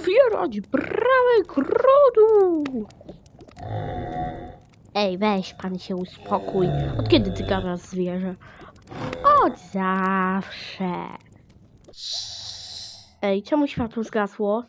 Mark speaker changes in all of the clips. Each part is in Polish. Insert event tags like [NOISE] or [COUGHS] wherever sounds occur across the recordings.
Speaker 1: otwierać bramę grodu! Ej, weź pan się uspokój. Od kiedy ty gadasz zwierzę? Od zawsze. Ej, czemu światło zgasło?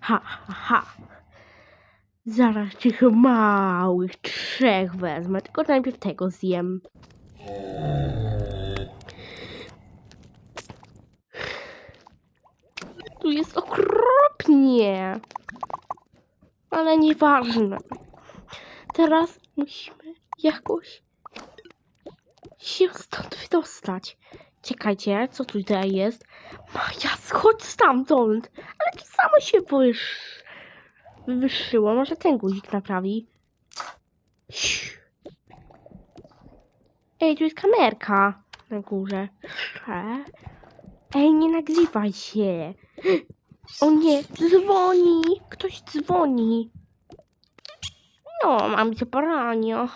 Speaker 1: Ha. Zaraz tych małych trzech wezmę, tylko najpierw tego zjem. Tu jest okropnie, ale nieważne. Teraz musimy jakoś się stąd wydostać. Czekajcie, co tutaj jest? Maja, schodź stamtąd! Ale to samo się wysz... wywyszyło. Może ten guzik naprawi. Ej, tu jest kamerka na górze. Ej, nie nagrywaj się. O nie, dzwoni. Ktoś dzwoni. No, mam cię poranio.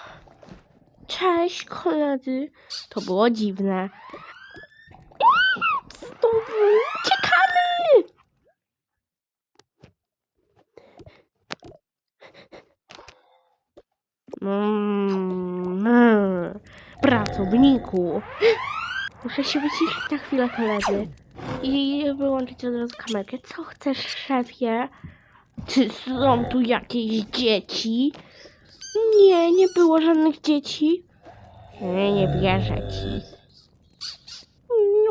Speaker 1: Cześć, koledzy. To było dziwne. Uciekamy! Mm. Pracowniku. Muszę się wyciszyć na chwilę, koledzy. I wyłączyć od razu kamerkę. Co chcesz, szefie? Czy są tu jakieś dzieci? Nie, nie było żadnych dzieci. Nie, nie wierzę ci.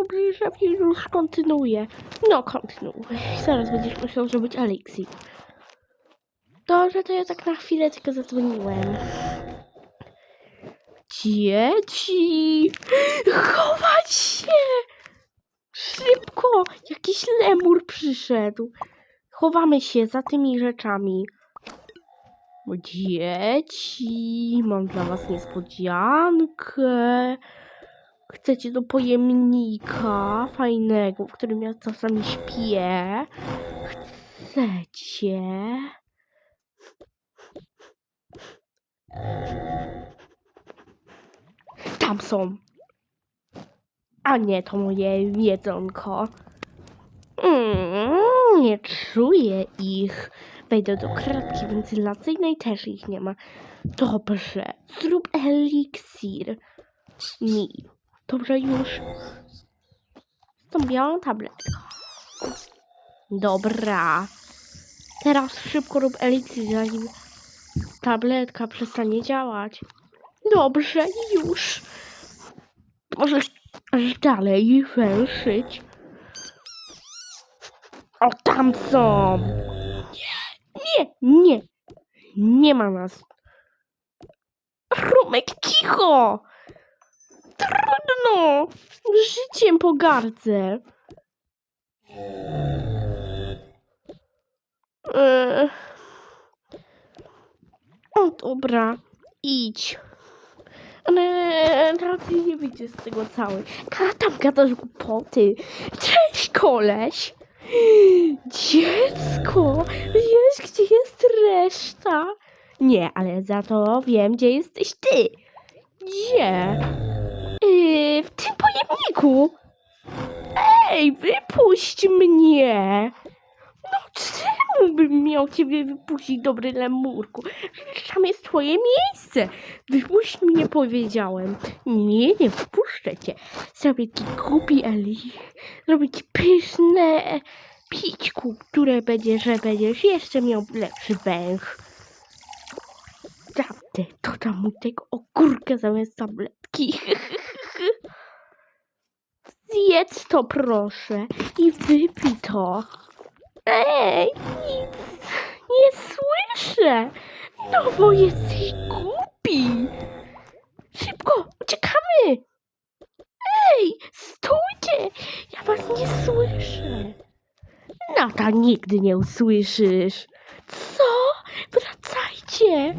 Speaker 1: Dobrze, szefie, już kontynuuję. No, kontynuuj. Zaraz będziesz musiał zrobić eliksir. Dobrze, to ja tak na chwilę tylko zadzwoniłem. Dzieci! Chować się! Szybko! Jakiś lemur przyszedł. Chowamy się za tymi rzeczami. Dzieci, mam dla was niespodziankę. Chcecie do pojemnika fajnego, w którym ja czasami śpię? Chcecie? Tam są. A nie, to moje jedzonko. Mm, nie czuję ich. Wejdę do kratki wentylacyjnej, też ich nie ma. Dobrze, zrób eliksir. Mi. Dobrze już. Z tą białą tabletką. Dobra. Teraz szybko rób eliksir, zanim tabletka przestanie działać. Dobrze, już. Możesz dalej węszyć. O, tam są! Nie, nie, nie. Ma nas. Rumek, cicho! Życiem pogardzę. Eee. O, dobra, idź. Ale raczej nie wyjdzie z tego cały. Tam gadasz głupoty. Cześć, koleś. Dziecko, wiesz, gdzie jest reszta? Nie, ale za to wiem, gdzie jesteś ty. Gdzie? Yy, w tym pojemniku. Ej, wypuść mnie. No czemu bym miał ciebie wypuścić, dobry lemurku? Przecież tam jest twoje miejsce. Wypuść mnie, powiedziałem. Nie, nie wpuszczę cię. Zrobię ci głupi Eli. Zrobię ci pyszne pićku, które będzie, że będziesz jeszcze miał lepszy węch. Prawdę, dodam mu tego ogórka zamiast tabletki. [LAUGHS] Zjedz to proszę i wypij to. Ej, nic nie słyszę. No bo jesteś głupi. Szybko, uciekamy. Ej, stójcie, ja was nie słyszę. To nigdy nie usłyszysz. Co? Wracajcie.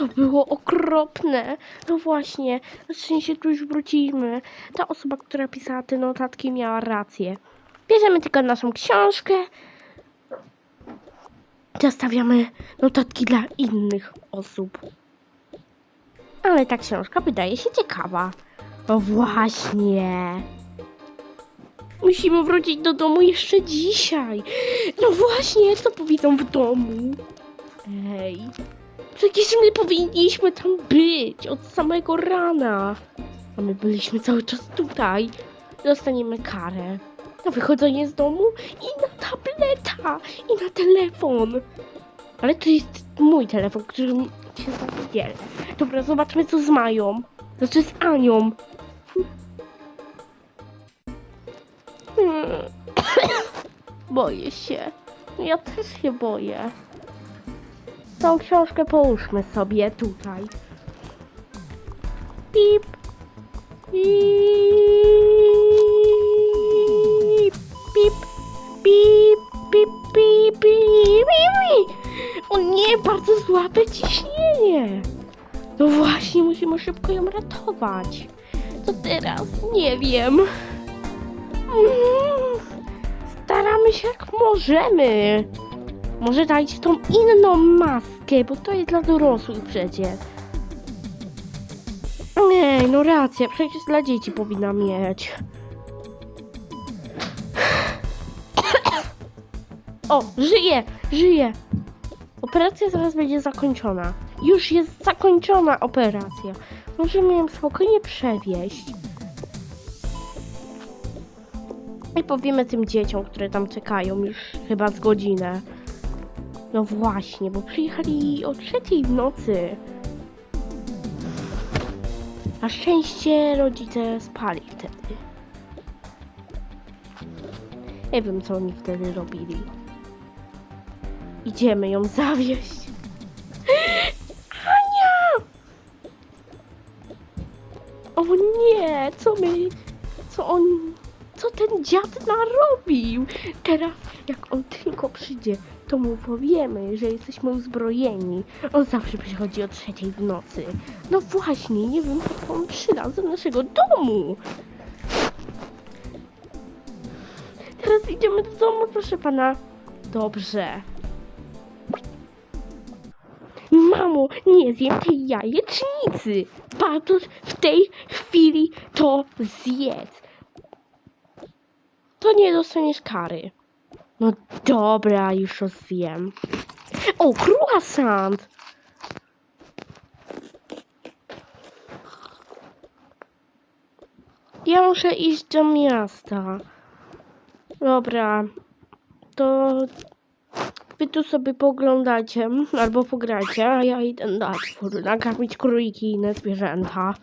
Speaker 1: Nie! było okropne. No właśnie, na szczęście tu już wróciliśmy. Ta osoba, która pisała te notatki miała rację. Bierzemy tylko naszą książkę. Zostawiamy notatki dla innych osób. Ale ta książka wydaje się ciekawa. No właśnie. Musimy wrócić do domu jeszcze dzisiaj. No właśnie, co powiedzą w domu? Ej, przecież my powinniśmy tam być od samego rana. A my byliśmy cały czas tutaj. Dostaniemy karę na wychodzenie z domu i na tableta i na telefon. Ale to jest mój telefon, którym się zadzielę. Dobra, zobaczmy co z Mają. Znaczy z Anią. Hmm. [COUGHS] Boję się. Ja też się boję tą książkę połóżmy sobie tutaj. Pip. Pip. Pip. Pip. Pip. Pip. Pip. O nie, bardzo słabe ciśnienie. No właśnie, musimy szybko ją ratować. Co teraz? Nie wiem. Mm. Staramy się jak możemy. Może dać tą inną maskę, bo to jest dla dorosłych przecież. Nie, no racja, przecież dla dzieci powinna mieć. O, żyje, żyje. Operacja zaraz będzie zakończona. Już jest zakończona operacja. Możemy ją spokojnie przewieźć. I powiemy tym dzieciom, które tam czekają już chyba z godzinę. No właśnie, bo przyjechali o trzeciej w nocy. Na szczęście rodzice spali wtedy. Nie wiem, co oni wtedy robili. Idziemy ją zawieźć. Ania! O nie, co my... Co on... Co ten dziad narobił? Teraz, jak on tylko przyjdzie, to mu powiemy, że jesteśmy uzbrojeni. On zawsze przychodzi o trzeciej w nocy. No właśnie, nie wiem, po co on przylazł do naszego domu. Teraz idziemy do domu, proszę pana. Dobrze. Mamo, nie zjem tej jajecznicy. Bartosz, w tej chwili to zjedz. To nie dostaniesz kary. No dobra, już to zjem. O, croissant! Ja muszę iść do miasta. Dobra, to wy tu sobie poglądacie albo pogracie, a ja idę twór, nakarmić króliki i inne zwierzęta.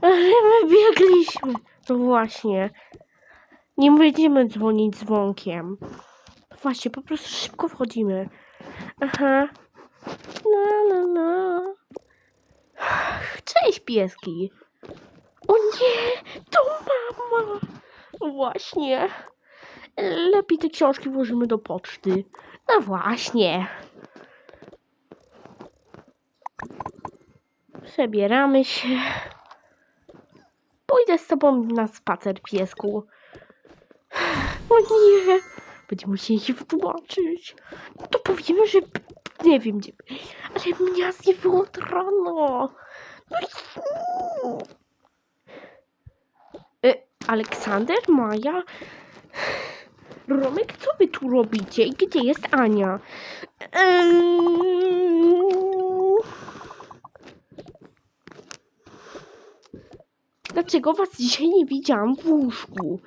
Speaker 1: Ale my biegliśmy. No właśnie. Nie będziemy dzwonić dzwonkiem. Właśnie, po prostu szybko wchodzimy. Aha. No, no, no. Cześć, pieski. O nie, to mama. Właśnie. Lepiej te książki włożymy do poczty. No właśnie. Przebieramy się. Pójdę z tobą na spacer, piesku. O nie! Będziemy musieli się wytłumaczyć. To powiemy, że nie wiem gdzie. Ale mnie nie było rano. No. E, Aleksander, Maja, Romek, co wy tu robicie? I gdzie jest Ania? Eee... Dlaczego was dzisiaj nie widziałam w łóżku?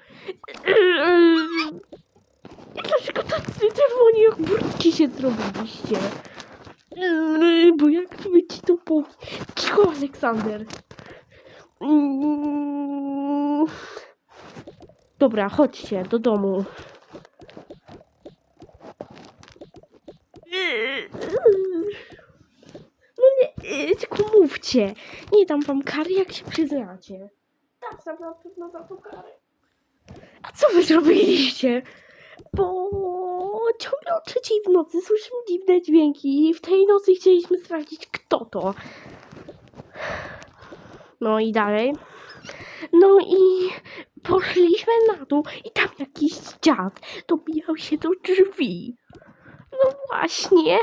Speaker 1: Dlaczego tacy czerwoni jak burki się zrobiliście? Bo jak by ci to powiedzieć? Cicho, Aleksander. Dobra, chodźcie do domu. No nie, tylko mówcie. Nie dam wam kary, jak się przyznacie. Pewno za to karę. A co wy zrobiliście? Bo ciągle o trzeciej w nocy słyszymy dziwne dźwięki i w tej nocy chcieliśmy sprawdzić, kto to. No i dalej. No i poszliśmy na dół i tam jakiś dziad dobijał się do drzwi. No właśnie.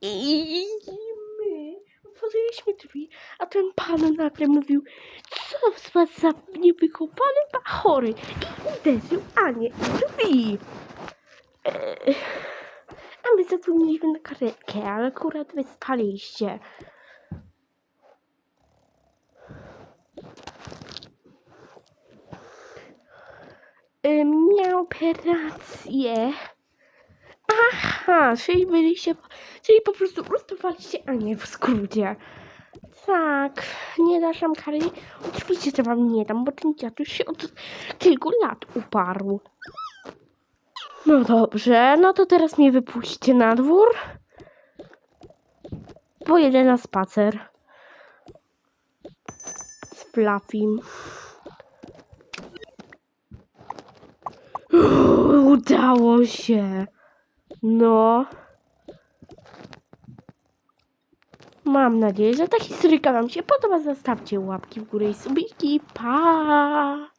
Speaker 1: I my otworzyliśmy drzwi, a ten pan nagle mówił, z was za niewykopane bachory i uderzył Anię w drzwi. Eee, A my zadzwoniliśmy na karetkę, ale akurat wy spaliście. Ym, miał operację. Aha, czyli byliście, czyli po prostu uratowaliście Anię w skrócie. Tak, nie dasz nam kary? Oczywiście, że wam nie dam, bo ten dziad już się od kilku lat uparł. No dobrze, no to teraz mnie wypuśćcie na dwór. Pojedę na spacer. Z Fluffym. [GASPS] Udało się. No. Mam nadzieję, że ta historyjka Wam się podoba. Zostawcie łapki w górę i subiki. Pa!